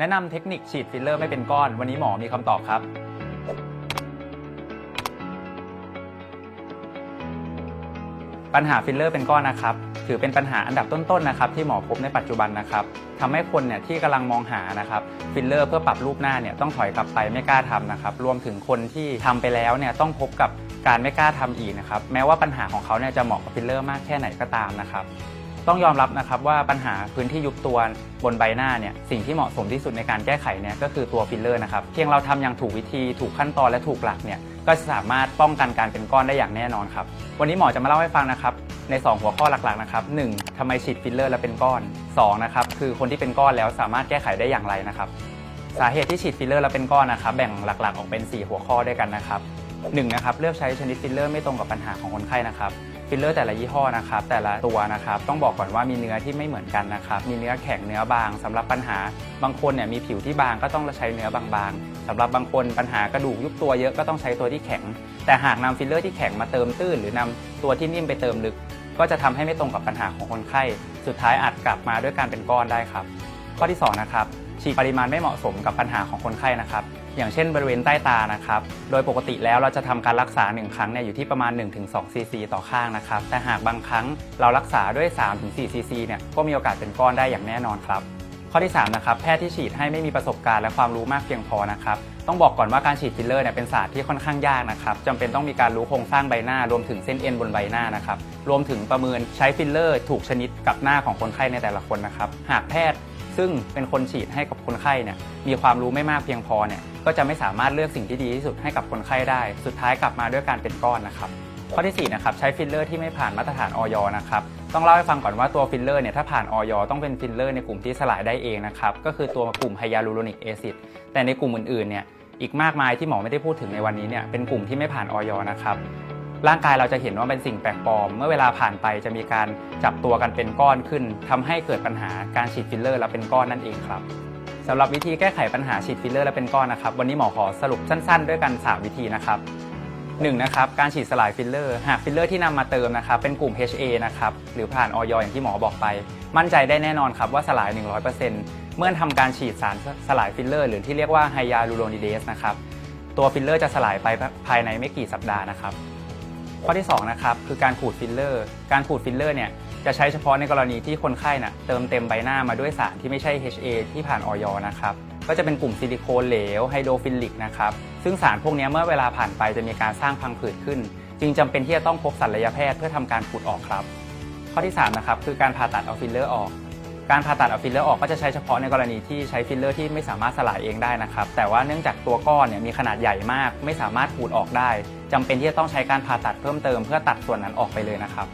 แนะนำเทคนิคฉีดฟิลเลอร์ไม่เป็นก้อน วันนี้หมอมีคำตอบครับ ปัญหาฟิลเลอร์เป็นก้อนนะครับ ถือเป็นปัญหาอันดับต้นๆนะครับ ที่หมอพบในปัจจุบันนะครับทำให้คนเนี่ยที่กำลังมองหานะครับฟิลเลอร์เพื่อปรับรูปหน้าเนี่ยต้องถอยกลับไปไม่กล้าทำนะครับ รวมถึงคนที่ทำไปแล้วเนี่ยต้องพบกับการไม่กล้าทำอีกนะครับ แม้ว่าปัญหาของเขาเนี่ยจะเหมาะกับฟิลเลอร์มากแค่ไหนก็ตามนะครับ ต้องยอมรับนะครับว่าปัญหาพื้นที่ยุบตัวบนใบหน้าเนี่ยสิ่งที่เหมาะสมที่สุดในการแก้ไขเนี่ยก็คือตัวฟิลเลอร์นะครับเพียงเราทำอย่างถูกวิธีถูกขั้นตอนและถูกหลักเนี่ยก็สามารถป้องกันการเป็นก้อนได้อย่างแน่นอนครับวันนี้หมอจะมาเล่าให้ฟังนะครับใน 2 หัวข้อหลักๆนะครับ1ทำไมฉีดฟิลเลอร์แล้วเป็นก้อน2นะครับคือคนที่เป็นก้อนแล้วสามารถแก้ไขได้อย่างไรนะครับสาเหตุที่ฉีดฟิลเลอร์แล้วเป็นก้อนนะครับแบ่งหลักๆ ออกเป็น 4 หัวข้อด้วยกันนะครับหนึ่งนะครับเลือกใช้ชนิดฟิลเลอร์ไม่ตรงกับปัญหาของคนไข้นะครับ ฟิลเลอร์แต่ละยี่ห้อนะครับแต่ละตัวนะครับต้องบอกก่อนว่ามีเนื้อที่ไม่เหมือนกันนะครับมีเนื้อแข็งเนื้อบางสำหรับปัญหาบางคนเนี่ยมีผิวที่บางก็ต้องใช้เนื้อบางๆสำหรับบางคนปัญหากระดูกยุบตัวเยอะก็ต้องใช้ตัวที่แข็ง แต่หากนำฟิลเลอร์ที่แข็งมาเติมตื้น หรือนำตัวที่นิ่มไปเติมลึก ก็จะทำให้ไม่ตรงกับปัญหาของคนไข้ สุดท้ายอาจกลับมาด้วยการเป็นก้อนได้ครับ ข้อที่สองนะครับฉีดปริมาณไม่เหมาะสมกับปัญหาของคนไข้นะครับอย่างเช่นบริเวณใต้ตานะครับ โดยปกติแล้วเราจะทำการรักษา 1 ครั้งเนี่ยอยู่ที่ประมาณ 1-2ซีซีต่อข้างนะครับ แต่หากบางครั้งเรารักษาด้วย 3-4ซีซีเนี่ยก็มีโอกาสเป็นก้อนได้อย่างแน่นอนครับ ข้อที่3นะครับแพทย์ที่ฉีดให้ไม่มีประสบการณ์และความรู้มากเพียงพอนะครับต้องบอกก่อนว่าการฉีดฟิลเลอร์เนี่ยเป็นศาสตร์ที่ค่อนข้างยากนะครับจำเป็นต้องมีการรู้โครงสร้างใบหน้ารวมถึงเส้นเอ็นบนใบหน้านะครับรวมถึงประเมินใช้ฟิลเลอร์ ถูกชนิดกับหน้าของคนไข้ในแต่ละคนนะครับหากแพทย์ ซึ่งเป็นคนฉีดให้กับคนไข้เนี่ยมีความรู้ไม่มากเพียงพอเนี่ยก็จะไม่สามารถเลือกสิ่งที่ดีที่สุดให้กับคนไข้ได้ สุดท้ายกลับมาด้วยการเป็นก้อนนะครับข้อที่4นะครับใช้ฟิลเลอร์ที่ไม่ผ่านมาตรฐานออยนะครับต้องเล่าให้ฟังก่อนว่าตัวฟิลเลอร์เนี่ยถ้าผ่านออยต้องเป็นฟิลเลอร์ในกลุ่มที่สลายได้เองนะครับก็คือตัวกลุ่มไฮยาลูโรนิกแอซิดแต่ในกลุ่มอื่นๆเนี่ยอีกมากมายที่หมอไม่ได้พูดถึงในวันนี้เนี่ยเป็นกลุ่มที่ไม่ผ่านออยนะครับ ร่างกายเราจะเห็นว่าเป็นสิ่งแปลกปลอม เมื่อเวลาผ่านไปจะมีการจับตัวกันเป็นก้อนขึ้นทำให้เกิดปัญหาการฉีดฟิลเลอร์แล้วเป็นก้อนนั่นเองครับสำหรับวิธีแก้ไขปัญหาฉีดฟิลเลอร์และเป็นก้อนนะครับ วันนี้หมอขอสรุปสั้น ๆ ด้วยกัน 3 วิธีนะครับหนึ่งนะครับการฉีดสลายฟิลเลอร์ หากฟิลเลอร์ที่นำมาเติมนะครับเป็นกลุ่ม HA นะครับหรือผ่านออยอย่างที่หมอบอกไป มั่นใจได้แน่นอนครับว่าสลาย 100%เมื่อทำการฉีดสารสลายฟิลเลอร์ หรือที่เรียกว่าไฮยาลูโรนิเดสนะครับตัวฟิลเลอร์จะสลายไปภายในไม่กี่สัปดาห์นะครับ ข้อที่2นะครับคือการขูดฟิลเลอร์ การขูดฟิลเลอร์เนี่ยจะใช้เฉพาะในกรณีที่คนไข้น่ะเติมเต็มใบหน้ามาด้วยสารที่ไม่ใช่ HA ที่ผ่านออยนะครับก็จะเป็นกลุ่มซิลิโคนเหลวไฮโดรฟิลิกนะครับซึ่งสารพวกนี้เมื่อเวลาผ่านไปจะมีการสร้างพังผืดขึ้น จึงจำเป็นที่จะต้องพบศัลยแพทย์เพื่อทำการขูดออกครับ ข้อที่3นะครับคือการผ่าตัดเอาฟิลเลอร์ออก การผ่าตัดเอาฟิลเลอร์ออกก็จะใช้เฉพาะในกรณีที่ใช้ฟิลเลอร์ที่ไม่สามารถสลายเองได้นะครับ แต่ว่าเนื่องจากตัวก้อนเนี่ยมีขนาดใหญ่มาก ไม่สามารถขูดออกได้จำเป็นที่จะต้องใช้การผ่าตัดเพิ่มเติมเพื่อตัดส่วนนั้นออกไปเลยนะครับ